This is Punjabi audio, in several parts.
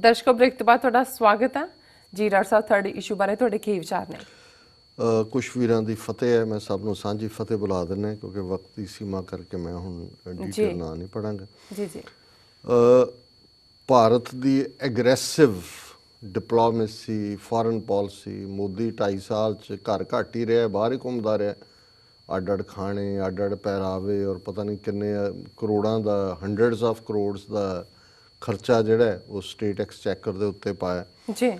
ਦਰਸ਼ਕੋ ਬ੍ਰੇਕ ਤੋਂ ਬਾਅਦ ਤੁਹਾਡਾ ਸਵਾਗਤ ਹੈ। ਜੀ ਡਾਕਟਰ ਸਾਹਿਬ ਤੁਹਾਡੇ ਇਸ਼ੂ ਬਾਰੇ ਤੁਹਾਡੇ ਕੀ ਵਿਚਾਰ ਨੇ? ਕੁਛ ਵੀਰਾਂ ਦੀ ਫਤਿਹ ਹੈ ਮੈਂ ਸਭ ਨੂੰ ਸਾਂਝੀ ਫਤਿਹ ਬੁਲਾ ਦਿੰਦਾ ਕਿਉਂਕਿ ਵਕਤ ਦੀ ਸੀਮਾ ਕਰਕੇ ਮੈਂ ਹੁਣ ਡਿਟੇਲ ਨਾ ਨਹੀਂ ਪੜਾਂਗਾ ਜੀ ਜੀ। ਭਾਰਤ ਦੀ aggressive diplomacy foreign policy Modi 2.5 ਸਾਲ ਚ ਘਰ ਘੱਟ ਹੀ ਰਿਹਾ ਬਾਹਰ ਹੀ ਘੁੰਮਦਾ ਰਿਹਾ। ਅੱਡ ਅੱਡ ਖਾਣੇ ਅੱਡ ਅੱਡ ਪਹਿਰਾਵੇ ਔਰ ਪਤਾ ਨਹੀਂ ਕਿੰਨੇ ਕਰੋੜਾਂ ਦਾ ਹੰਡਰਡਸ ਆਫ ਕਰੋੜਸ ਦਾ ਖਰਚਾ ਜਿਹੜਾ ਉਹ ਸਟੇਟ ਐਕਸਚੈਕਰ ਦੇ ਉੱਤੇ ਪਾਇਆ। ਜੀ।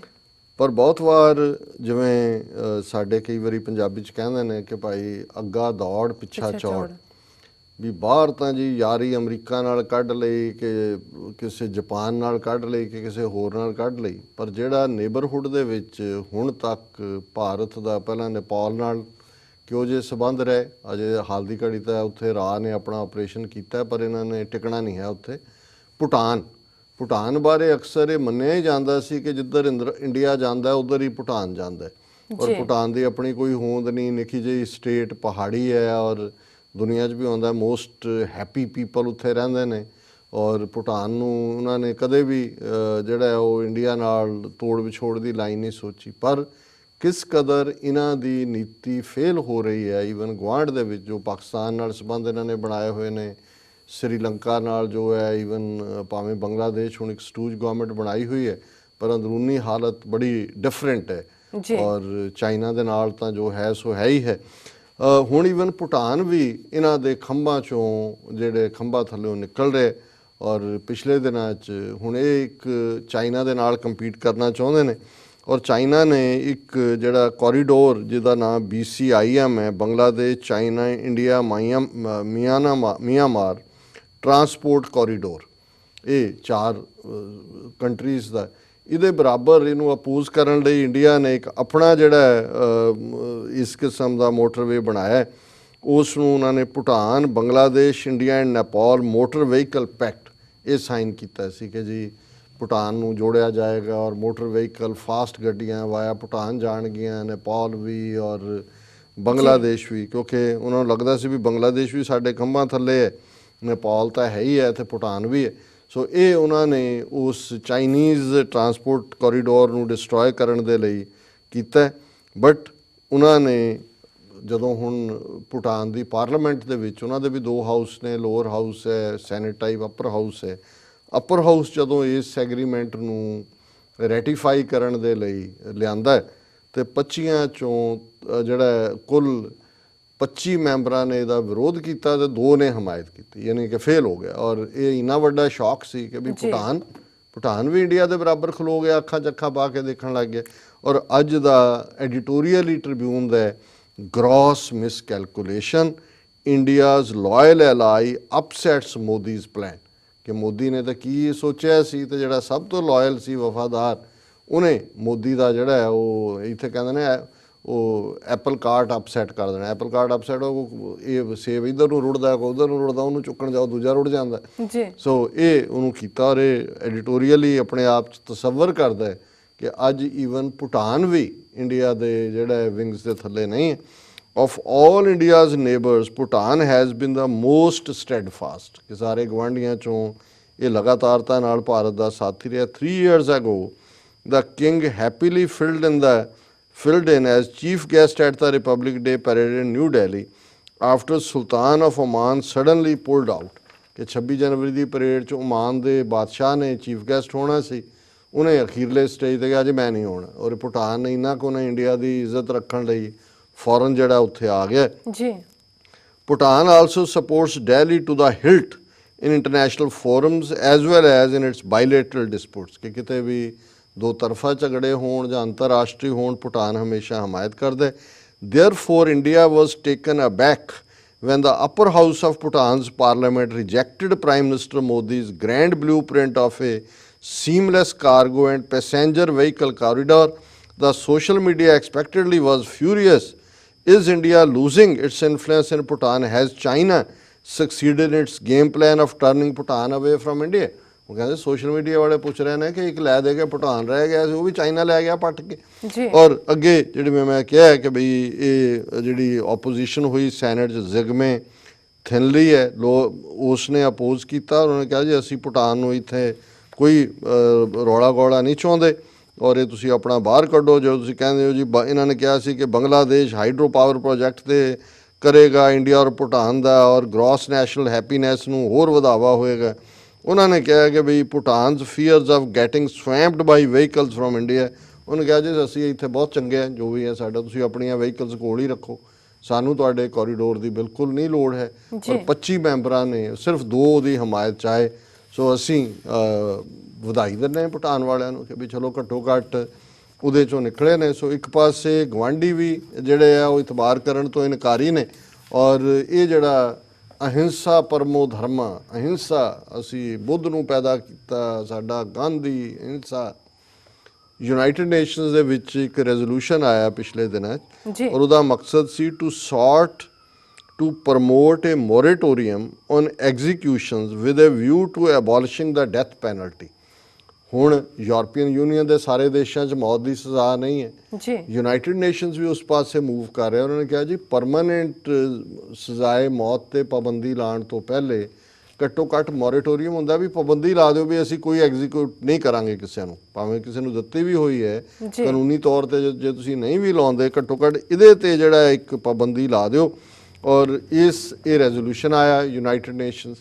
ਪਰ ਬਹੁਤ ਵਾਰ ਜਿਵੇਂ ਸਾਡੇ ਕਈ ਵਾਰੀ ਪੰਜਾਬੀ ਚ ਕਹਿੰਦੇ ਨੇ ਕਿ ਭਾਈ ਅੱਗਾ ਦੌੜ ਪਿੱਛਾ ਚੌੜ। ਵੀ ਬਾਹਰ ਤਾਂ ਜੀ ਯਾਰੀ ਅਮਰੀਕਾ ਨਾਲ ਕੱਢ ਲਈ ਕਿ ਕਿਸੇ ਜਾਪਾਨ ਨਾਲ ਕੱਢ ਲਈ ਕਿ ਕਿਸੇ ਹੋਰ ਨਾਲ ਕੱਢ ਲਈ। ਪਰ ਜਿਹੜਾ ਨੇਬਰਹੁੱਡ ਦੇ ਵਿੱਚ ਹੁਣ ਤੱਕ ਭਾਰਤ ਦਾ ਪਹਿਲਾਂ ਨੇਪਾਲ ਨਾਲ ਕਿਉਂ ਜੇ ਸਬੰਧ ਰਹੇ ਅਜੇ ਹਾਲ ਦੀ ਘੜੀ ਤਾਂ ਉੱਥੇ ਰਾਹ ਨੇ ਆਪਣਾ ਆਪਰੇਸ਼ਨ ਕੀਤਾ ਪਰ ਇਹਨਾਂ ਨੇ ਟਿਕਣਾ ਨਹੀਂ ਹੈ ਉੱਥੇ। ਭੂਟਾਨ ਭੂਟਾਨ ਬਾਰੇ ਅਕਸਰ ਇਹ ਮੰਨਿਆ ਹੀ ਜਾਂਦਾ ਸੀ ਕਿ ਜਿੱਧਰ ਇੰਡੀਆ ਜਾਂਦਾ ਉਧਰ ਹੀ ਭੂਟਾਨ ਜਾਂਦਾ। ਔਰ। ਭੂਟਾਨ ਦੀ ਆਪਣੀ ਕੋਈ ਹੋਂਦ ਨਹੀਂ ਨਿੱਕੀ ਜਿਹੀ ਸਟੇਟ ਪਹਾੜੀ ਹੈ ਔਰ ਦੁਨੀਆ 'ਚ ਵੀ ਆਉਂਦਾ ਮੋਸਟ ਹੈਪੀ ਪੀਪਲ ਉੱਥੇ ਰਹਿੰਦੇ ਨੇ ਔਰ ਭੂਟਾਨ ਨੂੰ ਉਹਨਾਂ ਨੇ ਕਦੇ ਵੀ ਜਿਹੜਾ ਉਹ ਇੰਡੀਆ ਨਾਲ ਤੋੜ ਵਿਛੋੜ ਦੀ ਲਾਈਨ ਨਹੀਂ ਸੋਚੀ ਪਰ ਕਿਸ ਕਦਰ ਇਹਨਾਂ ਦੀ ਨੀਤੀ ਫੇਲ ਹੋ ਰਹੀ ਹੈ ਈਵਨ ਗੁਆਂਢ ਦੇ ਵਿੱਚ ਜੋ ਪਾਕਿਸਤਾਨ ਨਾਲ ਸੰਬੰਧ ਇਹਨਾਂ ਨੇ ਬਣਾਏ ਹੋਏ ਨੇ ਸ੍ਰੀਲੰਕਾ ਨਾਲ ਜੋ ਹੈ ਈਵਨ ਭਾਵੇਂ ਬੰਗਲਾਦੇਸ਼ ਹੁਣ ਇੱਕ ਸਟੂਜ ਗਵਰਨਮੈਂਟ ਬਣਾਈ ਹੋਈ ਹੈ ਪਰ ਅੰਦਰੂਨੀ ਹਾਲਤ ਬੜੀ ਡਿਫਰੈਂਟ ਹੈ ਜੀ। ਔਰ ਚਾਈਨਾ ਦੇ ਨਾਲ ਤਾਂ ਜੋ ਹੈ ਸੋ ਹੈ ਹੀ ਹੈ ਹੁਣ ਈਵਨ ਭੂਟਾਨ ਵੀ ਇਹਨਾਂ ਦੇ ਖੰਭਾਂ ਚੋਂ ਜਿਹੜੇ ਖੰਭਾਂ ਥੱਲੇੋਂ ਨਿਕਲ ਰਹੇ ਔਰ ਪਿਛਲੇ ਦਿਨਾਂ 'ਚ ਹੁਣ ਇਹ ਇੱਕ ਚਾਈਨਾ ਦੇ ਨਾਲ ਕੰਪੀਟ ਕਰਨਾ ਚਾਹੁੰਦੇ ਨੇ ਔਰ ਚਾਈਨਾ ਨੇ ਇੱਕ ਜਿਹੜਾ ਕੋਰੀਡੋਰ ਜਿਹਦਾ ਨਾਮ BCIM ਹੈ ਬੰਗਲਾਦੇਸ਼ ਚਾਈਨਾ ਇੰਡੀਆ ਮਾਇਆ ਮਿਆਂਮਾ ਮਿਆਂਮਾਰ ਟਰਾਂਸਪੋਰਟ ਕੋਰੀਡੋਰ, ਇਹ ਚਾਰ ਕੰਟਰੀਜ਼ ਦਾ। ਇਹਦੇ ਬਰਾਬਰ ਇਹਨੂੰ ਅਪੋਜ਼ ਕਰਨ ਲਈ ਇੰਡੀਆ ਨੇ ਇੱਕ ਆਪਣਾ ਜਿਹੜਾ ਇਸ ਕਿਸਮ ਦਾ ਮੋਟਰਵੇ ਬਣਾਇਆ ਉਸ ਨੂੰ ਉਹਨਾਂ ਨੇ Bhutan, Bangladesh, India and Nepal motor vehicle pact ਇਹ ਸਾਈਨ ਕੀਤਾ ਸੀ ਕਿ ਜੀ ਭੂਟਾਨ ਨੂੰ ਜੋੜਿਆ ਜਾਏਗਾ ਔਰ ਮੋਟਰ ਵਹੀਕਲ ਫਾਸਟ ਗੱਡੀਆਂ ਵਾਇਆ ਭੂਟਾਨ ਜਾਣਗੀਆਂ, ਨੇਪਾਲ ਵੀ ਔਰ ਬੰਗਲਾਦੇਸ਼ ਵੀ। ਕਿਉਂਕਿ ਉਹਨਾਂ ਨੂੰ ਲੱਗਦਾ ਸੀ ਵੀ ਬੰਗਲਾਦੇਸ਼ ਵੀ ਸਾਡੇ ਖੰਭਾਂ ਥੱਲੇ ਹੈ। ਨੇਪਾਲ ਤਾਂ ਹੈ ਹੀ ਹੈ ਤੇ ਭੂਟਾਨ ਵੀ ਹੈ। ਸੋ ਇਹ ਉਹਨਾਂ ਨੇ ਉਸ ਚਾਈਨੀਜ਼ ਟਰਾਂਸਪੋਰਟ ਕੋਰੀਡੋਰ ਨੂੰ ਡਿਸਟਰੋਏ ਕਰਨ ਦੇ ਲਈ ਕੀਤਾ ਬਟ ਉਹਨਾਂ ਨੇ ਜਦੋਂ ਹੁਣ ਭੂਟਾਨ ਦੀ ਪਾਰਲੀਮੈਂਟ ਦੇ ਵਿੱਚ ਉਹਨਾਂ ਦੇ ਵੀ ਦੋ ਹਾਊਸ ਨੇ ਲੋਅਰ ਹਾਊਸ ਹੈ ਸੈਨੇਟ ਟਾਈਪ ਅਪਰ ਹਾਊਸ ਹੈ। ਅਪਰ ਹਾਊਸ ਜਦੋਂ ਇਸ ਐਗਰੀਮੈਂਟ ਨੂੰ ਰੈਟੀਫਾਈ ਕਰਨ ਦੇ ਲਈ ਲਿਆਂਦਾ ਹੈ, ਤੇ 25 ਚੋਂ ਜਿਹੜਾ ਕੁੱਲ 25 ਮੈਂਬਰਾਂ ਨੇ ਇਹਦਾ ਵਿਰੋਧ ਕੀਤਾ ਤੇ ਦੋ ਨੇ ਹਮਾਇਤ ਕੀਤੀ ਯਾਨੀ ਕਿ ਫੇਲ ਹੋ ਗਿਆ। ਔਰ ਇਹ ਇੰਨਾ ਵੱਡਾ ਸ਼ੌਕ ਸੀ ਕਿ ਵੀ। ਭੂਟਾਨ ਭੂਟਾਨ ਵੀ ਇੰਡੀਆ ਦੇ ਬਰਾਬਰ ਖਲੋ ਗਿਆ ਅੱਖਾਂ ਚੱਖਾਂ ਪਾ ਕੇ ਦੇਖਣ ਲੱਗ ਗਿਆ ਔਰ ਅੱਜ ਦਾ ਐਡੀਟੋਰੀਅਲ ਟ੍ਰਿਬਿਊਨ ਦਾ gross miscalculation India's loyal ally upsets Modi's plan ਕਿ ਮੋਦੀ ਨੇ ਤਾਂ ਕੀ ਸੋਚਿਆ ਸੀ ਤੇ ਜਿਹੜਾ ਸਭ ਤੋਂ ਲਾਇਲ ਸੀ ਵਫਾਦਾਰ ਉਹਨੇ ਮੋਦੀ ਦਾ ਜਿਹੜਾ ਉਹ ਇੱਥੇ ਕਹਿੰਦੇ ਨੇ ਉਹ ਐਪਲ ਕਾਰਟ ਅਪਸੈਟ ਕਰ ਦੇਣਾ। ਐਪਲ ਕਾਰਟ ਅਪਸੈਟ ਉਹ ਇਹ ਸੇਬ ਇਧਰ ਨੂੰ ਰੁੜਦਾ ਕੋ ਉਧਰ ਨੂੰ ਰੁੜਦਾ ਉਹਨੂੰ ਚੁੱਕਣ ਜਾਓ ਦੂਜਾ ਰੁੜ ਜਾਂਦਾ ਜੀ। ਸੋ ਇਹ ਉਹਨੂੰ ਕੀਤਾ ਔਰ ਇਹ ਐਡੀਟੋਰੀਅਲੀ ਆਪਣੇ ਆਪ ਚ ਤਸੱਵਰ ਕਰਦਾ ਹੈ ਕਿ ਅੱਜ ਈਵਨ ਭੂਟਾਨ ਵੀ ਇੰਡੀਆ ਦੇ ਜਿਹੜਾ ਵਿੰਗਸ ਦੇ ਥੱਲੇ ਨਹੀਂ ਹੈ। Of all India's neighbours Bhutan has been the most steadfast ਕਿ ਸਾਰੇ ਗਵਾਂਢੀਆਂ ਚੋਂ ਇਹ ਲਗਾਤਾਰਤਾ ਨਾਲ ਭਾਰਤ ਦਾ ਸਾਥੀ ਰਿਹਾ। 3 years ago the king happily filled in the filled in as chief guest at the Republic Day parade in New Delhi after Sultan of Oman suddenly pulled out ਕਿ 26 ਜਨਵਰੀ ਦੀ ਪਰੇਡ 'ਚ ਓਮਾਨ ਦੇ ਬਾਦਸ਼ਾਹ ਨੇ ਚੀਫ ਗੈਸਟ ਹੋਣਾ ਸੀ ਉਹਨੇ ਅਖੀਰਲੇ ਸਟੇਜ ਤੇ ਕਿਹਾ ਜੀ ਮੈਂ ਨਹੀਂ ਹੋਣਾ ਔਰ ਭੂਟਾਨ ਨੇ ਇੰਨਾ ਕੋ ਨੇ ਇੰਡੀਆ ਦੀ ਇੱਜ਼ਤ ਰੱਖਣ ਲਈ ਫੌਰਨ ਜਿਹੜਾ ਉੱਥੇ ਆ ਗਿਆ ਜੀ Bhutan also supports Delhi to the hilt in international forums as well as in its bilateral disputes ਕਿ ਕਿਤੇ ਵੀ ਦੋ ਤਰਫਾ ਝਗੜੇ ਹੋਣ ਜਾਂ ਅੰਤਰਰਾਸ਼ਟਰੀ ਹੋਣ ਭੂਟਾਨ ਹਮੇਸ਼ਾ ਹਮਾਇਤ ਕਰਦਾ ਹੈ therefore India was taken aback when the upper house of Bhutan's parliament rejected Prime Minister Modi's grand blueprint of a seamless cargo and passenger vehicle corridor the social media expectedly was furious is India losing its influence in Bhutan? Has China succeeded in its game plan of turning Bhutan away from India? ਉਹ ਕਹਿੰਦੇ ਸੋਸ਼ਲ ਮੀਡੀਆ ਵਾਲੇ ਪੁੱਛ ਰਹੇ ਨੇ ਕਿ ਇੱਕ ਲੈ ਦੇ ਕੇ ਭੂਟਾਨ ਰਹਿ ਗਿਆ ਸੀ ਉਹ ਵੀ ਚਾਈਨਾ ਲੈ ਗਿਆ ਪੱਟ ਕੇ। ਜੀ। ਔਰ ਅੱਗੇ ਜਿਹੜੀ ਮੈਂ ਮੈਂ ਕਿਹਾ ਕਿ ਬਈ ਇਹ ਜਿਹੜੀ ਆਪੋਜੀਸ਼ਨ ਹੋਈ ਸੈਨੇਟ 'ਚ ਜ਼ਿਗਮੇ ਥਿਨਲੀ ਹੈ ਲੋ ਉਸ ਨੇ ਅਪੋਜ਼ ਕੀਤਾ ਉਹਨੇ ਕਿਹਾ ਜੀ ਅਸੀਂ ਭੂਟਾਨ ਨੂੰ ਇੱਥੇ ਕੋਈ ਰੌਲਾ ਗੋਲਾ ਨਹੀਂ ਚਾਹੁੰਦੇ ਔਰ ਇਹ ਤੁਸੀਂ ਆਪਣਾ ਬਾਹਰ ਕੱਢੋ ਜੋ ਤੁਸੀਂ ਕਹਿੰਦੇ ਹੋ ਜੀ। ਇਹਨਾਂ ਨੇ ਕਿਹਾ ਸੀ ਕਿ ਬੰਗਲਾਦੇਸ਼ ਹਾਈਡਰੋ ਪਾਵਰ ਪ੍ਰੋਜੈਕਟ ਤੇ ਕਰੇਗਾ ਇੰਡੀਆ ਔਰ ਭੂਟਾਨ ਦਾ ਔਰ ਗ੍ਰੋਸ ਨੈਸ਼ਨਲ ਹੈਪੀਨੈਸ ਨੂੰ ਹੋਰ ਵਧਾਵਾ ਹੋਏਗਾ। ਉਹਨਾਂ ਨੇ ਕਿਹਾ ਕਿ ਵੀ Bhutan's fears of getting swamped by vehicles from India ਉਹਨੇ ਕਿਹਾ ਜੀ ਅਸੀਂ ਇੱਥੇ ਬਹੁਤ ਚੰਗੇ ਆ ਜੋ ਵੀ ਹੈ ਸਾਡਾ ਤੁਸੀਂ ਆਪਣੀਆਂ ਵਹੀਕਲਸ ਕੋਲ ਹੀ ਰੱਖੋ। ਸਾਨੂੰ ਤੁਹਾਡੇ ਕੋਰੀਡੋਰ ਦੀ ਬਿਲਕੁਲ ਨਹੀਂ ਲੋੜ ਹੈ। ਔਰ 25 ਮੈਂਬਰਾਂ ਨੇ ਸਿਰਫ ਦੋ ਦੀ ਹਮਾਇਤ ਚਾਹੇ ਸੋ ਅਸੀਂ ਵਧਾਈ ਦਿੰਦੇ ਹਾਂ ਭੂਟਾਨ ਵਾਲਿਆਂ ਨੂੰ ਕਿ ਵੀ ਚਲੋ ਘੱਟੋ ਘੱਟ ਉਹਦੇ ਚੋਂ ਨਿਕਲੇ ਨੇ। ਸੋ ਇੱਕ ਪਾਸੇ ਗਵਾਂਢੀ ਵੀ ਜਿਹੜੇ ਆ ਉਹ ਇਤਬਾਰ ਕਰਨ ਤੋਂ ਇਨਕਾਰੀ ਨੇ। ਔਰ ਇਹ ਜਿਹੜਾ ਅਹਿੰਸਾ ਪਰਮੋ ਧਰਮਾ। ਅਹਿੰਸਾ ਅਸੀਂ ਬੁੱਧ ਨੂੰ ਪੈਦਾ ਕੀਤਾ ਸਾਡਾ ਗਾਂਧੀ ਅਹਿੰਸਾ। ਯੂਨਾਈਟਿਡ ਨੇਸ਼ਨਸ ਦੇ ਵਿੱਚ ਇੱਕ ਰੈਜ਼ੋਲੂਸ਼ਨ ਆਇਆ ਪਿਛਲੇ ਦਿਨਾਂ 'ਚ। ਔਰ ਉਹਦਾ ਮਕਸਦ ਸੀ to sought to promote a moratorium on executions with a view to abolishing the death penalty ਹੁਣ ਯੂਰਪੀਅਨ ਯੂਨੀਅਨ ਦੇ ਸਾਰੇ ਦੇਸ਼ਾਂ 'ਚ ਮੌਤ ਦੀ ਸਜ਼ਾ ਨਹੀਂ ਹੈ। ਜੀ। ਯੂਨਾਈਟਿਡ ਨੇਸ਼ਨਸ ਵੀ ਉਸ ਪਾਸੇ ਮੂਵ ਕਰ ਰਿਹਾ। ਉਹਨਾਂ ਨੇ ਕਿਹਾ ਜੀ ਪਰਮਨੈਂਟ ਸਜ਼ਾਏ ਮੌਤ ਤੇ ਪਾਬੰਦੀ ਲਾਉਣ ਤੋਂ ਪਹਿਲੇ ਘੱਟੋ ਘੱਟ ਮੋਰੇਟੋਰੀਅਮ ਹੁੰਦਾ ਵੀ ਪਾਬੰਦੀ ਲਾ ਦਿਓ ਵੀ ਅਸੀਂ ਕੋਈ ਐਗਜ਼ੀਕਿਊਟ ਨਹੀਂ ਕਰਾਂਗੇ ਕਿਸੇ ਨੂੰ। ਭਾਵੇਂ ਕਿਸੇ ਨੂੰ ਦਿੱਤੀ ਵੀ ਹੋਈ ਹੈ। ਕਾਨੂੰਨੀ ਤੌਰ ਤੇ ਜੇ- ਤੁਸੀਂ ਨਹੀਂ ਵੀ ਲਾਉਂਦੇ ਘੱਟੋ ਘੱਟ ਇਹਦੇ ਤੇ ਜਿਹੜਾ ਇੱਕ ਪਾਬੰਦੀ ਲਾ ਦਿਓ। ਔਰ ਇਸ ਇਹ ਰੈਜ਼ੋਲੂਸ਼ਨ ਆਇਆ ਯੂਨਾਈਟਿਡ ਨੇਸ਼ਨਸ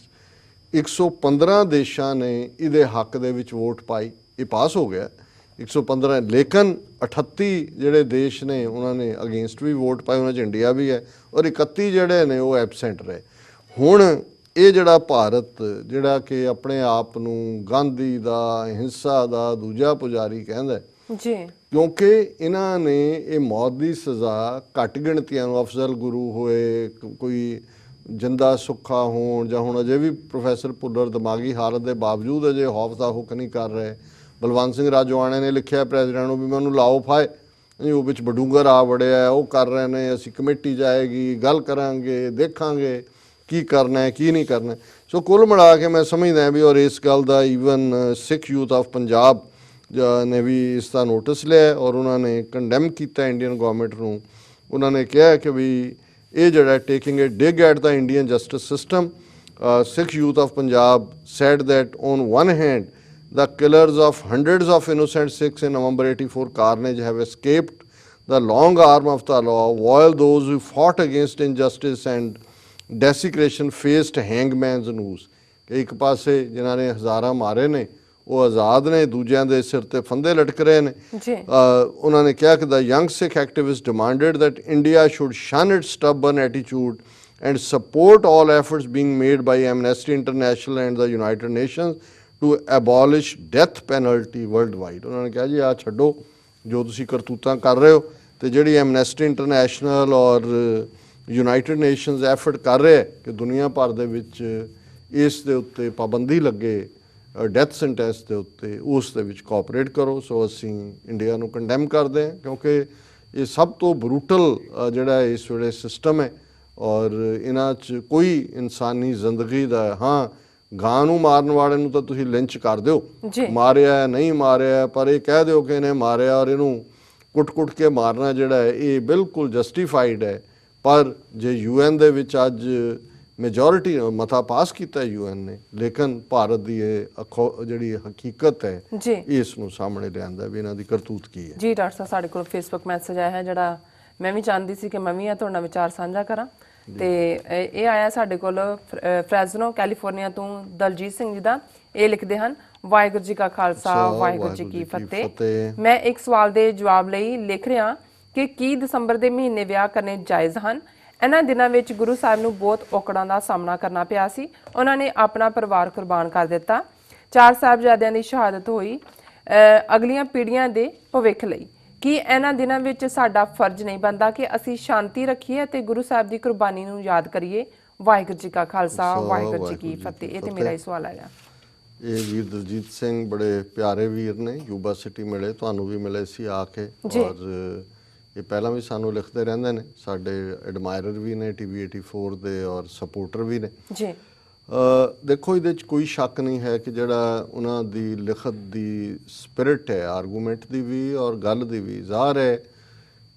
115 ਦੇਸ਼ਾਂ ਨੇ ਇਹਦੇ ਹੱਕ ਦੇ ਵਿੱਚ ਵੋਟ ਪਾਈ ਇਹ ਪਾਸ ਹੋ ਗਿਆ। 115 ਲੇਕਿਨ 38 ਜਿਹੜੇ ਦੇਸ਼ ਨੇ ਉਹਨਾਂ ਨੇ ਅਗੇਂਸਟ ਵੀ ਵੋਟ ਪਾਈ ਉਹਨਾਂ 'ਚ ਇੰਡੀਆ ਵੀ ਹੈ ਔਰ 31 ਜਿਹੜੇ ਨੇ ਉਹ ਐਬਸੈਂਟ ਰਹੇ। ਹੁਣ ਇਹ ਜਿਹੜਾ ਭਾਰਤ ਜਿਹੜਾ ਕਿ ਆਪਣੇ ਆਪ ਨੂੰ ਗਾਂਧੀ ਦਾ ਹਿੰਸਾ ਦਾ ਦੂਜਾ ਪੁਜਾਰੀ ਕਹਿੰਦਾ ਜੀ। ਕਿਉਂਕਿ ਇਹਨਾਂ ਨੇ ਇਹ ਮੌਤ ਦੀ ਸਜ਼ਾ ਘੱਟ ਗਿਣਤੀਆਂ ਨੂੰ ਅਫਜ਼ਲ ਗੁਰੂ ਹੋਏ ਕੋਈ ਜਿੰਦਾ ਸੁੱਖਾ ਹੋਣ ਜਾਂ ਹੁਣ ਅਜੇ ਵੀ ਪ੍ਰੋਫੈਸਰ ਭੁੱਲਰ ਦਿਮਾਗੀ ਹਾਲਤ ਦੇ ਬਾਵਜੂਦ ਅਜੇ ਹੌਫ ਦਾ ਹੁਕ ਨਹੀਂ ਕਰ ਰਹੇ। ਬਲਵੰਤ ਸਿੰਘ ਰਾਜਵਾਣੇ ਨੇ ਲਿਖਿਆ, ਪ੍ਰੈਜ਼ੀਡੈਂਟ ਨੂੰ ਵੀ ਮੈਨੂੰ ਲਾਓ ਫਾਏ ਨਹੀਂ, ਉਹ ਵਿੱਚ ਬਡੂੰਗਰ ਆ ਵੜਿਆ ਉਹ ਕਰ ਰਹੇ ਨੇ, ਅਸੀਂ ਕਮੇਟੀ ਜਾਏਗੀ, ਗੱਲ ਕਰਾਂਗੇ, ਦੇਖਾਂਗੇ ਕੀ ਕਰਨਾ ਹੈ, ਕੀ ਨਹੀਂ ਕਰਨਾ ਸੋ ਕੁੱਲ ਮਿਲਾ ਕੇ ਮੈਂ ਸਮਝਦਾ ਵੀ ਔਰ ਇਸ ਗੱਲ ਦਾ even Sikh Youth of Punjab ਨੇ ਵੀ ਇਸ ਦਾ ਨੋਟਿਸ ਲਿਆ ਔਰ ਉਹਨਾਂ ਨੇ ਕੰਡੈਮ ਕੀਤਾ ਇੰਡੀਅਨ ਗਵਰਨਮੈਂਟ ਨੂੰ। ਉਹਨਾਂ ਨੇ ਕਿਹਾ ਕਿ ਵੀ ਇਹ ਜਿਹੜਾ taking a dig at the Indian justice system Sikh youth of Punjab said that on one hand the killers of hundreds of innocent Sikhs in November 84 carnage have escaped the long arm of the law while those who fought against injustice and desecration faced hangman's noose ਕਿ ਇੱਕ ਪਾਸੇ ਜਿਨ੍ਹਾਂ ਨੇ ਹਜ਼ਾਰਾਂ ਮਾਰੇ ਨੇ ਉਹ ਆਜ਼ਾਦ ਨੇ ਦੂਜਿਆਂ ਦੇ ਸਿਰ ਤੇ ਫੰਦੇ ਲਟਕ ਰਹੇ ਨੇ ਜੀ uh, ਉਹਨਾਂ ਨੇ ਕਿਹਾ ਕਿ the young Sikh activists demanded that India should shun its stubborn attitude and support all efforts being made by Amnesty International and the United Nations to abolish death penalty worldwide ਉਹਨਾਂ ਨੇ ਕਿਹਾ ਜੀ ਆ ਛੱਡੋ ਜੋ ਤੁਸੀਂ ਕਰਤੂਤਾਂ ਕਰ ਰਹੇ ਹੋ ਤੇ ਜਿਹੜੀ ਐਮਨੈਸਟੀ ਇੰਟਰਨੈਸ਼ਨਲ ਔਰ ਯੂਨਾਈਟਿਡ ਨੇਸ਼ਨਸ ਐਫਰਟ ਕਰ ਰਹੇ ਕਿ ਦੁਨੀਆ ਭਰ ਦੇ ਵਿੱਚ ਇਸ ਦੇ ਉੱਤੇ ਪਾਬੰਦੀ ਲੱਗੇ ਡੈਥ ਸੈਂਟੈਂਸ ਦੇ ਉੱਤੇ ਉਸ ਦੇ ਵਿੱਚ ਕੋਆਪਰੇਟ ਕਰੋ। ਸੋ ਅਸੀਂ ਇੰਡੀਆ ਨੂੰ ਕੰਡੈਮ ਕਰਦੇ ਹਾਂ ਕਿਉਂਕਿ ਇਹ ਸਭ ਤੋਂ ਬਰੂਟਲ ਜਿਹੜਾ ਇਸ ਵੇਲੇ ਸਿਸਟਮ ਹੈ। ਔਰ ਇਹਨਾਂ 'ਚ ਕੋਈ ਇਨਸਾਨੀ ਜ਼ਿੰਦਗੀ ਦਾ ਹਾਂ ਗਾਂ ਨੂੰ ਮਾਰਨ ਵਾਲੇ ਨੂੰ ਤਾਂ ਤੁਸੀਂ ਲਿੰਚ ਕਰ ਦਿਓ। ਮਾਰਿਆ ਹੈ, ਨਹੀਂ ਮਾਰਿਆ ਪਰ ਇਹ ਕਹਿ ਦਿਓ ਕਿ ਇਹਨੇ ਮਾਰਿਆ ਔਰ ਇਹਨੂੰ ਕੁੱਟ-ਕੁੱਟ ਕੇ ਮਾਰਨਾ ਜਿਹੜਾ ਹੈ ਇਹ ਬਿਲਕੁਲ ਜਸਟੀਫਾਈਡ ਹੈ। ਪਰ ਜੇ ਯੂਐਨ ਦੇ ਵਿੱਚ ਅੱਜ ਮੈਜੋਰਿਟੀ ਮਤਾ ਪਾਸ ਕੀਤਾ ਯੂਐਨ ਨੇ। ਲੇਕਿਨ ਭਾਰਤ ਦੀ ਇਹ ਜਿਹੜੀ ਹਕੀਕਤ ਹੈ ਇਸ ਨੂੰ ਸਾਹਮਣੇ ਲਿਆਂਦਾ ਵੀ ਇਹਨਾਂ ਦੀ ਕਰਤੂਤ ਕੀ ਹੈ। ਜੀ ਡਾਕਟਰ ਸਾਹਿਬ ਸਾਡੇ ਕੋਲ ਫੇਸਬੁੱਕ ਮੈਸੇਜ ਆਇਆ ਹੈ ਜਿਹੜਾ ਮੈਂ ਵੀ ਚਾਹੁੰਦੀ ਸੀ ਕਿ ਮੈਂ ਵੀ ਤੁਹਾਡੇ ਨਾਲ ਵਿਚਾਰ ਸਾਂਝਾ ਕਰਾਂ। ਤੇ ਇਹ ਆਇਆ ਸਾਡੇ ਕੋਲ ਫ੍ਰੈਜ਼ਨੋ ਕੈਲੀਫੋਰਨੀਆ ਤੋਂ ਦਲਜੀਤ ਸਿੰਘ ਜੀ ਦਾ। ਇਹ ਲਿਖਦੇ ਹਨ ਵਾਹਿਗੁਰੂ ਜੀ ਕਾ ਖਾਲਸਾ ਵਾਹਿਗੁਰੂ ਜੀ ਕੀ ਫਤਿਹ। ਮੈਂ ਇੱਕ ਸਵਾਲ ਦੇ ਜਵਾਬ ਲਈ ਲਿਖ ਰਿਹਾ ਕਿ ਕੀ ਦਸੰਬਰ ਦੇ ਮਹੀਨੇ ਵਿਆਹ ਕਰਨੇ ਜਾਇਜ਼ ਹਨ? ਇਹਨਾਂ ਦਿਨਾਂ ਵਿੱਚ ਗੁਰੂ ਸਾਹਿਬ ਨੂੰ ਬਹੁਤ ਔਕੜਾਂ ਦਾ ਸਾਹਮਣਾ ਕਰਨਾ ਪਿਆ ਸੀ। ਉਹਨਾਂ ਨੇ ਆਪਣਾ ਪਰਿਵਾਰ ਕੁਰਬਾਨ ਕਰ ਦਿੱਤਾ। ਚਾਰ ਸਾਹਿਬਜ਼ਾਦਿਆਂ ਦੀ ਸ਼ਹਾਦਤ ਹੋਈ ਅਗਲੀਆਂ ਪੀੜ੍ਹੀਆਂ ਦੇ ਭਵਿੱਖ ਲਈ। ਕੀ ਇਹਨਾਂ ਦਿਨਾਂ ਵਿੱਚ ਸਾਡਾ ਫਰਜ਼ ਨਹੀਂ ਬਣਦਾ ਕਿ ਅਸੀਂ ਸ਼ਾਂਤੀ ਰੱਖੀਏ ਤੇ ਗੁਰੂ ਸਾਹਿਬ ਦੀ ਕੁਰਬਾਨੀ ਨੂੰ ਯਾਦ ਕਰੀਏ? ਵਾਹਿਗੁਰੂ ਜੀ ਕਾ ਖਾਲਸਾ ਵਾਹਿਗੁਰੂ ਜੀ ਕੀ ਫਤਿਹ। ਇਹ ਤੇ। ਮੇਰਾ ਹੀ ਸਵਾਲ ਹੈਗਾ ਇਹ ਵੀਰ ਦਲਜੀਤ ਸਿੰਘ ਬੜੇ ਪਿਆਰੇ ਵੀਰ ਨੇ ਯੂਬਾ ਸਿਟੀ ਮਿਲੇ ਤੁਹਾਨੂੰ ਵੀ ਮਿਲੇ ਸੀ ਆ ਕੇ। ਔਰ ਇਹ ਪਹਿਲਾਂ ਵੀ ਸਾਨੂੰ ਲਿਖਦੇ ਰਹਿੰਦੇ ਨੇ ਸਾਡੇ ਐਡਮਾਇਰਰ ਵੀ ਨੇ ਟੀਵੀ 84 ਦੇ ਔਰ ਸਪੋਰਟਰ ਵੀ ਨੇ। ਜੀ। ਅ, ਦੇਖੋ ਇਹਦੇ ਚ ਕੋਈ ਸ਼ੱਕ ਨਹੀਂ ਹੈ ਕਿ ਜਿਹੜਾ ਉਹਨਾਂ ਦੀ ਲਿਖਤ ਦੀ ਸਪਿਰਿਟ ਹੈ ਆਰਗੂਮੈਂਟ ਦੀ ਵੀ ਔਰ ਗੱਲ ਦੀ ਵੀ ਜ਼ਾਹਰ ਹੈ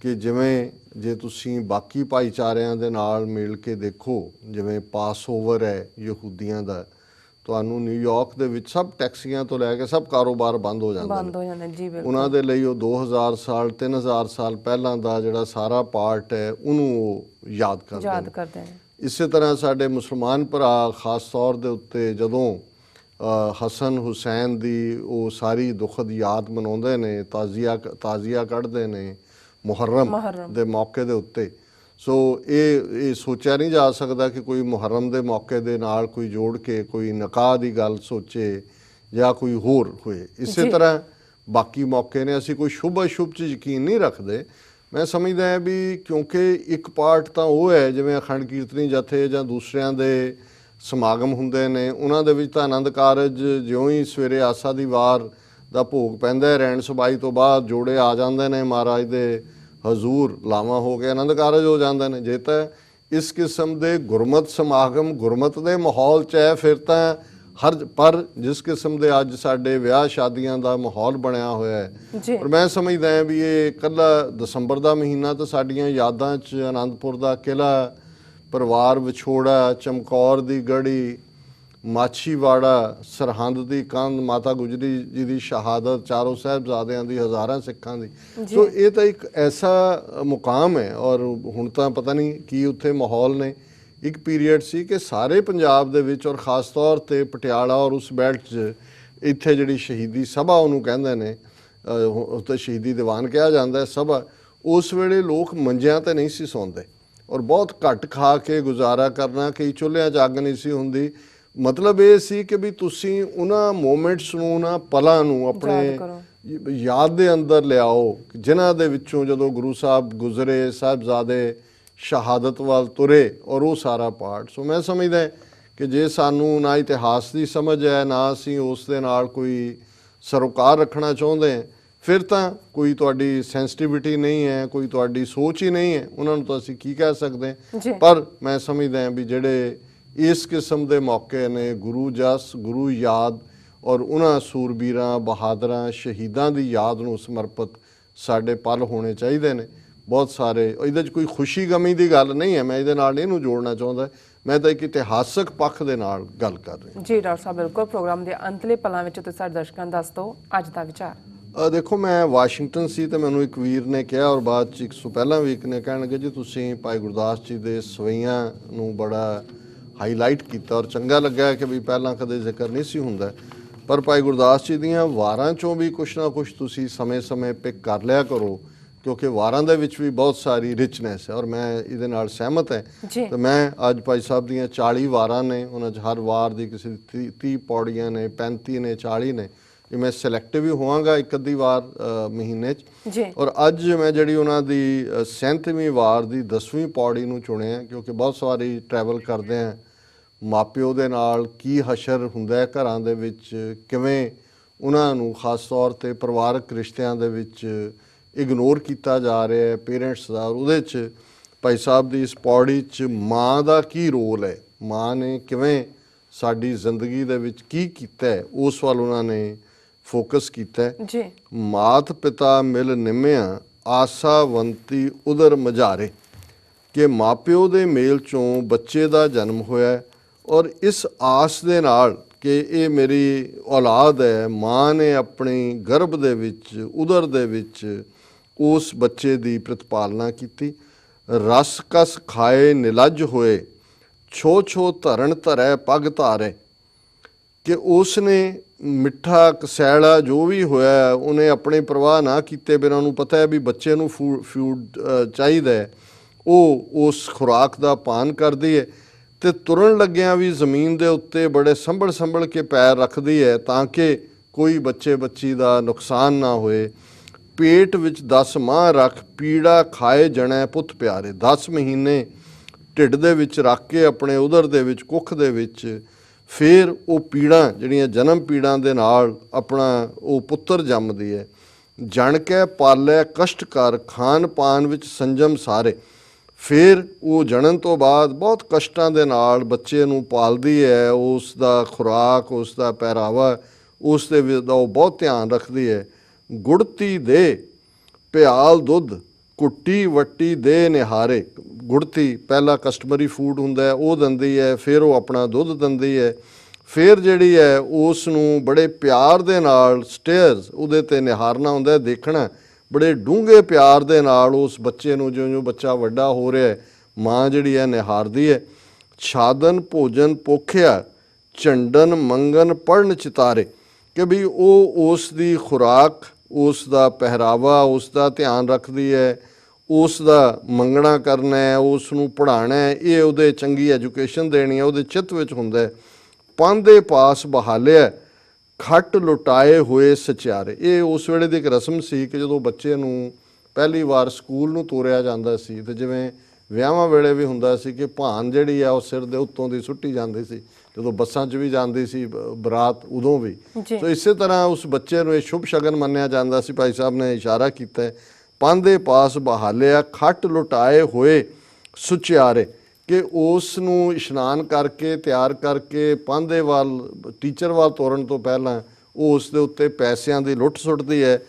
ਕਿ ਜਿਵੇਂ ਜੇ ਤੁਸੀਂ ਬਾਕੀ ਭਾਈਚਾਰਿਆਂ ਦੇ ਨਾਲ ਮਿਲ ਕੇ ਦੇਖੋ ਜਿਵੇਂ ਪਾਸ ਓਵਰ ਹੈ ਯਹੂਦੀਆਂ ਦਾ ਤੁਹਾਨੂੰ ਨਿਊਯਾਰਕ ਦੇ ਵਿੱਚ ਸਭ ਟੈਕਸੀਆਂ ਤੋਂ ਲੈ ਕੇ ਸਭ ਕਾਰੋਬਾਰ ਬੰਦ ਹੋ ਜਾਂਦੇ ਬੰਦ ਹੋ ਜਾਂਦੇ ਜੀ ਬਿਲਕੁਲ। ਉਹਨਾਂ ਦੇ ਲਈ ਉਹ 2000 ਸਾਲ 3000 ਸਾਲ ਪਹਿਲਾਂ ਦਾ ਜਿਹੜਾ ਸਾਰਾ ਪਾਰਟ ਹੈ ਉਹਨੂੰ ਉਹ ਯਾਦ ਕਰਦੇ ਯਾਦ ਕਰਦੇ ਨੇ। ਇਸੇ ਤਰ੍ਹਾਂ ਸਾਡੇ ਮੁਸਲਮਾਨ ਭਰਾ ਖਾਸ ਤੌਰ ਦੇ ਉੱਤੇ ਜਦੋਂ ਹਸਨ ਹੁਸੈਨ ਦੀ ਉਹ ਸਾਰੀ ਦੁਖਦ ਯਾਦ ਮਨਾਉਂਦੇ ਨੇ ਤਾਜ਼ੀਆ ਤਾਜ਼ੀਆ ਕੱਢਦੇ ਨੇ ਮੁਹੱਰਮ। ਦੇ ਮੌਕੇ ਦੇ ਉੱਤੇ ਸੋ ਇਹ ਇਹ ਸੋਚਿਆ ਨਹੀਂ ਜਾ ਸਕਦਾ ਕਿ ਕੋਈ ਮੁਹਰਰਮ ਦੇ ਮੌਕੇ ਦੇ ਨਾਲ ਕੋਈ ਜੋੜ ਕੇ ਕੋਈ ਨਕਾਹ ਦੀ ਗੱਲ ਸੋਚੇ ਜਾਂ ਕੋਈ ਹੋਰ ਹੋਏ ਇਸੇ। ਤਰ੍ਹਾਂ ਬਾਕੀ ਮੌਕੇ ਨੇ ਅਸੀਂ ਕੋਈ ਸ਼ੁਭ ਅਸ਼ੁਭ 'ਚ ਯਕੀਨ ਨਹੀਂ ਰੱਖਦੇ ਮੈਂ ਸਮਝਦਾ ਹਾਂ ਵੀ ਕਿਉਂਕਿ ਇੱਕ ਪਾਰਟ ਤਾਂ ਉਹ ਹੈ ਜਿਵੇਂ ਅਖੰਡ ਕੀਰਤਨੀ ਜਥੇ ਜਾਂ ਦੂਸਰਿਆਂ ਦੇ ਸਮਾਗਮ ਹੁੰਦੇ ਨੇ ਉਹਨਾਂ ਦੇ ਵਿੱਚ ਤਾਂ ਆਨੰਦ ਕਾਰਜ ਜਿਉਂ ਹੀ ਸਵੇਰੇ ਆਸਾ ਦੀ ਵਾਰ ਦਾ ਭੋਗ ਪੈਂਦਾ ਹੈ ਰਹਿਣ ਸਬਾਈ ਤੋਂ ਬਾਅਦ ਜੋੜੇ ਆ ਜਾਂਦੇ ਨੇ ਮਹਾਰਾਜ ਦੇ ਹਜ਼ੂਰ ਲਾਵਾਂ ਹੋ ਕੇ ਆਨੰਦ ਕਾਰਜ ਹੋ ਜਾਂਦੇ ਨੇ। ਜੇ ਤਾਂ ਇਸ ਕਿਸਮ ਦੇ ਗੁਰਮਤ ਸਮਾਗਮ ਗੁਰਮਤ ਦੇ ਮਾਹੌਲ 'ਚ ਹੈ ਫਿਰ ਤਾਂ ਹਰ ਪਰ ਜਿਸ ਕਿਸਮ ਦੇ ਅੱਜ ਸਾਡੇ ਵਿਆਹ ਸ਼ਾਦੀਆਂ ਦਾ ਮਾਹੌਲ ਬਣਿਆ ਹੋਇਆ ਹੈ ਪਰ ਮੈਂ ਸਮਝਦਾ ਹਾਂ ਵੀ ਇਹ ਇਕੱਲਾ ਦਸੰਬਰ ਦਾ ਮਹੀਨਾ ਤਾਂ ਸਾਡੀਆਂ ਯਾਦਾਂ 'ਚ ਆਨੰਦਪੁਰ ਦਾ ਕਿਲਾ ਪਰਿਵਾਰ ਵਿਛੋੜਾ ਚਮਕੌਰ ਦੀ ਗੜੀ ਮਾਛੀਵਾੜਾ ਸਰਹੰਦ ਦੀ ਕੰਧ ਮਾਤਾ ਗੁਜਰੀ ਜੀ ਦੀ ਸ਼ਹਾਦਤ ਚਾਰੋਂ ਸਾਹਿਬਜ਼ਾਦਿਆਂ ਦੀ ਹਜ਼ਾਰਾਂ ਸਿੱਖਾਂ ਦੀ। ਸੋ ਇਹ ਤਾਂ ਇੱਕ ਐਸਾ ਮੁਕਾਮ ਹੈ ਔਰ ਹੁਣ ਤਾਂ ਪਤਾ ਨਹੀਂ ਕੀ ਉੱਥੇ ਮਾਹੌਲ ਨੇ। ਇੱਕ ਪੀਰੀਅਡ ਸੀ ਕਿ ਸਾਰੇ ਪੰਜਾਬ ਦੇ ਵਿੱਚ ਔਰ ਖਾਸ ਤੌਰ ਤੇ ਪਟਿਆਲਾ ਔਰ ਉਸ ਬੈਲਟ 'ਚ ਇੱਥੇ ਜਿਹੜੀ ਸ਼ਹੀਦੀ ਸਭਾ ਉਹਨੂੰ ਕਹਿੰਦੇ ਨੇ ਉਹ ਤਾਂ ਸ਼ਹੀਦੀ ਦੀਵਾਨ ਕਿਹਾ ਜਾਂਦਾ ਹੈ ਸਭਾ। ਉਸ ਵੇਲੇ ਲੋਕ ਮੰਜਿਆਂ ਤੇ ਨਹੀਂ ਸੀ ਸੌਂਦੇ ਔਰ ਬਹੁਤ ਘੱਟ ਖਾ ਕੇ ਗੁਜ਼ਾਰਾ ਕਰਨਾ ਕਈ ਚੁੱਲ੍ਹਿਆਂ 'ਚ ਅੱਗ ਨਹੀਂ ਸੀ ਹੁੰਦੀ। ਮਤਲਬ ਇਹ ਸੀ ਕਿ ਵੀ ਤੁਸੀਂ ਉਹਨਾਂ ਮੂਮੈਂਟਸ ਨੂੰ ਉਹਨਾਂ ਪਲਾਂ ਨੂੰ ਆਪਣੇ ਯਾਦ ਦੇ ਅੰਦਰ ਲਿਆਓ ਜਿਨ੍ਹਾਂ ਦੇ ਵਿੱਚੋਂ ਜਦੋਂ ਗੁਰੂ ਸਾਹਿਬ ਗੁਜ਼ਰੇ ਸਾਹਿਬਜ਼ਾਦੇ ਸ਼ਹਾਦਤ ਵੱਲ ਤੁਰੇ ਔਰ ਉਹ ਸਾਰਾ ਪਾਰਟ ਸੋ ਮੈਂ ਸਮਝਦਾ ਕਿ ਜੇ ਸਾਨੂੰ ਨਾ ਇਤਿਹਾਸ ਦੀ ਸਮਝ ਹੈ ਨਾ ਅਸੀਂ ਉਸ ਦੇ ਨਾਲ ਕੋਈ ਸਰੋਕਾਰ ਰੱਖਣਾ ਚਾਹੁੰਦੇ ਫਿਰ ਤਾਂ ਕੋਈ ਤੁਹਾਡੀ ਸੈਂਸਿਟੀਵਿਟੀ ਨਹੀਂ ਹੈ ਕੋਈ ਤੁਹਾਡੀ ਸੋਚ ਹੀ ਨਹੀਂ ਹੈ। ਉਹਨਾਂ ਨੂੰ ਤਾਂ ਅਸੀਂ ਕੀ ਕਹਿ ਸਕਦੇ ਪਰ ਮੈਂ ਸਮਝਦਾ ਵੀ ਜਿਹੜੇ ਇਸ ਕਿਸਮ ਦੇ ਮੌਕੇ ਨੇ ਗੁਰੂ ਜਸ ਗੁਰੂ ਯਾਦ ਔਰ ਉਹਨਾਂ ਸੂਰਬੀਰਾਂ ਬਹਾਦਰਾਂ ਸ਼ਹੀਦਾਂ ਦੀ ਯਾਦ ਨੂੰ ਸਮਰਪਿਤ ਸਾਡੇ ਪਲ ਹੋਣੇ ਚਾਹੀਦੇ ਨੇ। ਬਹੁਤ ਸਾਰੇ ਇਹਦੇ 'ਚ ਕੋਈ ਖੁਸ਼ੀ ਗਮੀ ਦੀ ਗੱਲ ਨਹੀਂ ਹੈ ਮੈਂ ਇਹਦੇ ਨਾਲ ਇਹਨੂੰ ਜੋੜਨਾ ਚਾਹੁੰਦਾ। ਮੈਂ ਤਾਂ ਇੱਕ ਇਤਿਹਾਸਕ ਪੱਖ ਦੇ ਨਾਲ ਗੱਲ ਕਰ ਰਿਹਾ। ਜੀ ਡਾਕਟਰ ਸਾਹਿਬ ਬਿਲਕੁਲ। ਪ੍ਰੋਗਰਾਮ ਦੇ ਅੰਤਲੇ ਪਲਾਂ ਵਿੱਚ ਤੁਸੀਂ ਸਾਡੇ ਦਰਸ਼ਕਾਂ ਨੂੰ ਦੱਸ ਦਿਓ ਅੱਜ ਦਾ ਵਿਚਾਰ। ਦੇਖੋ ਮੈਂ ਵਾਸ਼ਿੰਗਟਨ ਸੀ ਤੇ ਮੈਨੂੰ ਇੱਕ ਵੀਰ ਨੇ ਕਿਹਾ ਔਰ ਬਾਅਦ ਚ ਇੱਕ ਸੌ ਪਹਿਲਾਂ ਵੀ ਇੱਕ ਨੇ ਕਹਿਣ ਲੱਗੇ ਜੀ ਤੁਸੀਂ ਭਾਈ ਗੁਰਦਾਸ ਜੀ ਦੇ ਸਵਈਆਂ ਨੂੰ ਬੜਾ ਹਾਈਲਾਈਟ ਕੀਤਾ ਔਰ ਚੰਗਾ ਲੱਗਾ ਕਿ ਵੀ ਪਹਿਲਾਂ ਕਦੇ ਜ਼ਿਕਰ ਨਹੀਂ ਸੀ ਹੁੰਦਾ। ਪਰ ਭਾਈ ਗੁਰਦਾਸ ਜੀ ਦੀਆਂ ਵਾਰਾਂ ਚੋਂ ਵੀ ਕੁਛ ਨਾ ਕੁਛ ਤੁਸੀਂ ਸਮੇਂ-ਸਮੇਂ ਪਿਕ ਕਰ ਲਿਆ ਕਰੋ ਕਿਉਂਕਿ ਵਾਰਾਂ ਦੇ ਵਿੱਚ ਵੀ ਬਹੁਤ ਸਾਰੀ ਰਿਚਨੈਸ ਹੈ ਔਰ ਮੈਂ ਇਹਦੇ ਨਾਲ ਸਹਿਮਤ ਹਾਂ। ਤੇ ਮੈਂ ਅੱਜ ਭਾਈ ਸਾਹਿਬ ਦੀਆਂ 40 ਵਾਰਾਂ ਨੇ ਉਹਨਾਂ 'ਚ ਹਰ ਵਾਰ ਦੀ ਕਿਸੇ ਦੀ 30 ਪੌੜੀਆਂ ਨੇ 35 ਨੇ 40 ਨੇ। ਇਹ ਮੈਂ ਸਿਲੈਕਟਿਵ ਹੀ ਹੋਵਾਂਗਾ ਇੱਕ ਅੱਧੀ ਵਾਰ ਮਹੀਨੇ 'ਚ। ਜੀ। ਔਰ ਅੱਜ ਮੈਂ ਜਿਹੜੀ ਉਹਨਾਂ ਦੀ 37ਵੀਂ ਵਾਰ ਦੀ 10ਵੀਂ ਪੌੜੀ ਨੂੰ ਚੁਣਿਆ ਕਿਉਂਕਿ ਬਹੁਤ ਸਾਰੀ ਟਰੈਵਲ ਕਰਦੇ ਆ। ਮਾਪਿਓ ਦੇ ਨਾਲ ਕੀ ਹਸ਼ਰ ਹੁੰਦਾ ਹੈ ਘਰਾਂ ਦੇ ਵਿੱਚ ਕਿਵੇਂ ਉਹਨਾਂ ਨੂੰ ਖਾਸ ਤੌਰ ਤੇ ਪਰਿਵਾਰਕ ਰਿਸ਼ਤਿਆਂ ਦੇ ਵਿੱਚ ਇਗਨੋਰ ਕੀਤਾ ਜਾ ਰਿਹਾ ਹੈ ਪੇਰੈਂਟਸ ਦਾ। ਔਰ ਉਹਦੇ 'ਚ ਭਾਈ ਸਾਹਿਬ ਦੀ ਇਸ ਪੌੜੀ 'ਚ ਮਾਂ ਦਾ ਕੀ ਰੋਲ ਹੈ? ਮਾਂ ਨੇ ਕਿਵੇਂ ਸਾਡੀ ਜ਼ਿੰਦਗੀ ਦੇ ਵਿੱਚ ਕੀ ਕੀਤਾ ਹੈ? ਉਸ ਵੱਲ ਉਹਨਾਂ ਨੇ ਫੋਕਸ ਕੀਤਾ ਹੈ। ਜੀ। ਮਾਤ ਪਿਤਾ ਮਿਲ ਨਿਮਿਆ ਆਸਾਵੰਤੀ ਉਦਰ ਮਝਾਰੇ। ਕਿ ਮਾਪਿਓ ਦੇ ਮੇਲ ਚੋਂ ਬੱਚੇ ਦਾ ਜਨਮ ਹੋਇਆ ਔਰ ਇਸ ਆਸ ਦੇ ਨਾਲ ਕਿ ਇਹ ਮੇਰੀ ਔਲਾਦ ਹੈ ਮਾਂ ਨੇ ਆਪਣੀ ਗਰਭ ਦੇ ਵਿੱਚ ਉਦਰ ਦੇ ਵਿੱਚ ਉਸ ਬੱਚੇ ਦੀ ਪ੍ਰਤਪਾਲਨਾ ਕੀਤੀ। ਰਸ ਕਸ ਖਾਏ ਨਿਲੱਜ ਹੋਏ ਛੋ ਛੋ ਧਰਨ ਧਰੈ ਪਗ ਧਾਰੇ। ਕਿ ਉਸ ਨੇ ਮਿੱਠਾ ਕਸੈਲਾ ਜੋ ਵੀ ਹੋਇਆ ਉਹਨੇ ਆਪਣੇ ਪ੍ਰਵਾਹ ਨਾ ਕੀਤੇ ਬਿਨਾਂ ਨੂੰ ਪਤਾ ਹੈ ਵੀ ਬੱਚੇ ਨੂੰ ਫੂਡ ਚਾਹੀਦਾ ਹੈ। ਉਹ ਉਸ ਖੁਰਾਕ ਦਾ ਪਾਨ ਕਰਦੀ ਹੈ ਤੇ ਤੁਰਨ ਲੱਗਿਆਂ ਵੀ ਜ਼ਮੀਨ ਦੇ ਉੱਤੇ ਬੜੇ ਸੰਭਲ ਸੰਭਲ ਕੇ ਪੈਰ ਰੱਖਦੀ ਹੈ ਤਾਂ ਕਿ ਕੋਈ ਬੱਚੇ ਬੱਚੀ ਦਾ ਨੁਕਸਾਨ ਨਾ ਹੋਏ। ਪੇਟ ਵਿੱਚ 10 ਮਾਹ ਰੱਖ, ਪੀੜਾ ਖਾਏ ਜਣੈ ਪੁੱਤ ਪਿਆਰੇ। 10 ਮਹੀਨੇ ਢਿੱਡ ਦੇ ਵਿੱਚ ਰੱਖ ਕੇ ਆਪਣੇ ਉਦਰ ਦੇ ਵਿੱਚ, ਕੁੱਖ ਦੇ ਵਿੱਚ ਫਿਰ ਉਹ ਪੀੜਾਂ, ਜਿਹੜੀਆਂ ਜਨਮ ਪੀੜਾਂ ਦੇ ਨਾਲ ਆਪਣਾ ਉਹ ਪੁੱਤਰ ਜੰਮਦੀ ਹੈ, ਜਣ ਕੇ ਪਾਲੇ ਕਸ਼ਟ ਕਰ ਖਾਨ ਪਾਨ ਵਿੱਚ ਸੰਜਮ ਸਾਰੇ। ਫਿਰ ਉਹ ਜਣਨ ਤੋਂ ਬਾਅਦ ਬਹੁਤ ਕਸ਼ਟਾਂ ਦੇ ਨਾਲ ਬੱਚੇ ਨੂੰ ਪਾਲਦੀ ਹੈ ਉਸ ਦਾ ਖੁਰਾਕ ਉਸ ਦਾ ਪਹਿਰਾਵਾ ਉਸ ਦੇ ਦਾ ਉਹ ਬਹੁਤ ਧਿਆਨ ਰੱਖਦੀ ਹੈ। ਗੁੜਤੀ ਦੇ ਪਿਆਲ ਦੁੱਧ, ਕੁੱਟੀ ਵੱਟੀ ਦੇ ਨਿਹਾਰੇ ਗੁੜਤੀ ਪਹਿਲਾ ਕਸਟਮਰੀ ਫੂਡ ਹੁੰਦਾ ਹੈ, ਉਹ ਦਿੰਦੀ ਹੈ, ਫਿਰ ਉਹ ਆਪਣਾ ਦੁੱਧ ਦਿੰਦੀ ਹੈ। ਫਿਰ ਜਿਹੜੀ ਹੈ ਉਸ ਨੂੰ ਬੜੇ ਪਿਆਰ ਦੇ ਨਾਲ ਸਟੇਅਰਸ ਉਹਦੇ ਤੇ ਨਿਹਾਰਨਾ ਹੁੰਦਾ ਹੈ, ਦੇਖਣਾ ਬੜੇ ਡੂੰਘੇ ਪਿਆਰ ਦੇ ਨਾਲ ਉਸ ਬੱਚੇ ਨੂੰ, ਜਿਉਂ-ਜਿਉਂ ਬੱਚਾ ਵੱਡਾ ਹੋ ਰਿਹਾ ਹੈ, ਮਾਂ ਜਿਹੜੀ ਹੈ ਨਿਹਾਰਦੀ ਹੈ। ਛਾਦਨ ਭੋਜਨ ਪੋਖਿਆ, ਝੰਡਨ ਮੰਗਨ ਪੜਨ ਚਿਤਾਰੇ। ਕਿ ਵੀ ਉਹ ਉਸ ਦੀ ਖੁਰਾਕ, ਉਸ ਦਾ ਪਹਿਰਾਵਾ, ਉਸ ਦਾ ਧਿਆਨ ਰੱਖਦੀ ਹੈ ਉਸ ਦਾ ਮੰਗਣਾ ਕਰਨਾ ਹੈ ਉਸ ਨੂੰ ਪੜ੍ਹਾਉਣਾ ਹੈ ਇਹ ਉਹਦੇ ਚੰਗੀ ਐਜੂਕੇਸ਼ਨ ਦੇਣੀ ਹੈ ਉਹਦੇ ਚਿੱਤ ਵਿੱਚ ਹੁੰਦਾ ਹੈ। ਪੰਨ ਦੇ ਪਾਸ ਬਹਾਲਿਆ ਖੱਟ ਲੁਟਾਏ ਹੋਏ ਸਚਿਆਰੇ। ਇਹ ਉਸ ਵੇਲੇ ਦੀ ਇੱਕ ਰਸਮ ਸੀ ਕਿ ਜਦੋਂ ਬੱਚੇ ਨੂੰ ਪਹਿਲੀ ਵਾਰ ਸਕੂਲ ਨੂੰ ਤੋਰਿਆ ਜਾਂਦਾ ਸੀ ਤੇ ਜਿਵੇਂ ਵਿਆਹਾਂ ਵੇਲੇ ਵੀ ਹੁੰਦਾ ਸੀ ਕਿ ਭਾਨ ਜਿਹੜੀ ਆ ਉਹ ਸਿਰ ਦੇ ਉੱਤੋਂ ਦੀ ਸੁੱਟੀ ਜਾਂਦੀ ਸੀ ਜਦੋਂ ਬੱਸਾਂ 'ਚ ਵੀ ਜਾਂਦੀ ਸੀ ਬਰਾਤ ਉਦੋਂ ਵੀ। ਸੋ ਇਸੇ ਤਰ੍ਹਾਂ ਉਸ ਬੱਚੇ ਨੂੰ ਇਹ ਸ਼ੁਭ ਸ਼ਗਨ ਮੰਨਿਆ ਜਾਂਦਾ ਸੀ ਭਾਈ ਸਾਹਿਬ ਨੇ ਇਸ਼ਾਰਾ ਕੀਤਾ ਹੈ ਪੰਨ ਪਾਸ ਬਹਾਲਿਆ ਖੱਟ ਲੁਟਾਏ ਹੋਏ ਸੁਚਿਆਰੇ ਕਿ ਉਸ ਨੂੰ ਇਸ਼ਨਾਨ ਕਰਕੇ, ਤਿਆਰ ਕਰਕੇ ਪੰਨ ਵੱਲ, ਟੀਚਰ ਵੱਲ ਤੋਰਨ ਤੋਂ ਪਹਿਲਾਂ ਉਹ ਉਸ ਦੇ ਉੱਤੇ ਪੈਸਿਆਂ ਦੀ ਲੁੱਟ ਸੁੱਟਦੀ ਹੈ,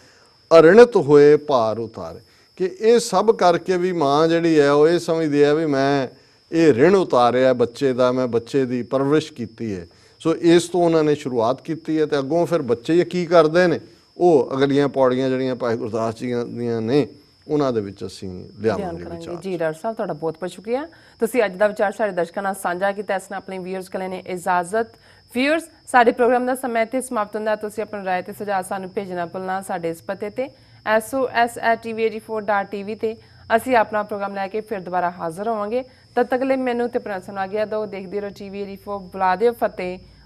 ਅਰਣਿਤ ਹੋਏ ਭਾਰ ਉਤਾਰੇ। ਕਿ ਇਹ ਸਭ ਕਰਕੇ ਵੀ ਮਾਂ ਜਿਹੜੀ ਹੈ, ਉਹ ਇਹ ਸਮਝਦੀ ਹੈ ਵੀ ਮੈਂ ਇਹ ਰਿਣ ਉਤਾਰਿਆ ਬੱਚੇ ਦਾ, ਮੈਂ ਬੱਚੇ ਦੀ ਪਰਵਰਿਸ਼ ਕੀਤੀ ਹੈ। ਸੋ ਇਸ ਤੋਂ ਉਹਨਾਂ ਨੇ ਸ਼ੁਰੂਆਤ ਕੀਤੀ ਹੈ ਤੇ ਅੱਗੋਂ ਫਿਰ ਬੱਚੇ ਇਹ ਕੀ ਕਰਦੇ ਨੇ? ਉਹ ਅਗਲੀਆਂ ਪੌੜੀਆਂ ਜਿਹੜੀਆਂ ਭਾਈ ਗੁਰਦਾਸ ਜੀ ਦੀਆਂ ਨੇ ਉਹਨਾਂ ਦੇ ਵਿੱਚ ਅਸੀਂ ਲਿਆਵਾਂਗੇ ਵਿਚਾਰ। ਜੀ ਡਾਕਟਰ ਸਾਹਿਬ ਤੁਹਾਡਾ ਬਹੁਤ ਬਹੁਤ ਸ਼ੁਕਰੀਆ। ਤੁਸੀਂ ਅੱਜ ਦਾ ਵਿਚਾਰ ਸਾਡੇ ਦਰਸ਼ਕਾਂ ਨਾਲ ਸਾਂਝਾ ਕੀਤਾ। ਇਸ ਨਾਲ ਆਪਣੇ ਵੀਅਰਸ ਕੋਲ ਨੇ ਇਜਾਜ਼ਤ। ਵੀਅਰਸ ਸਾਡੇ ਪ੍ਰੋਗਰਾਮ ਦਾ ਸਮਾਂ ਇੱਥੇ ਸਮਾਪਤ ਹੁੰਦਾ। ਤੁਸੀਂ ਆਪਣੀ ਰਾਏ ਤੇ ਸੁਝਾਅ ਸਾਨੂੰ ਭੇਜਣਾ ਭੁੱਲਣਾ ਸਾਡੇ ਇਸ ਪਤੇ ਤੇ। Sos@tv84.tv ਤੇ ਅਸੀਂ ਆਪਣਾ ਪ੍ਰੋਗਰਾਮ ਲੈ ਕੇ ਫਿਰ ਦੁਬਾਰਾ ਹਾਜ਼ਰ ਹੋਵਾਂਗੇ। ਤਦ ਤੱਕ ਲਈ ਮੈਨੂੰ ਤੇ ਪ੍ਰਣਸਨ ਆ ਗਿਆ ਦੋ ਦੇਖਦੇ ਰਹੋ ਟੀਵੀ 84 ਬੁਲਾ ਦਿਓ ਫਤਿਹ।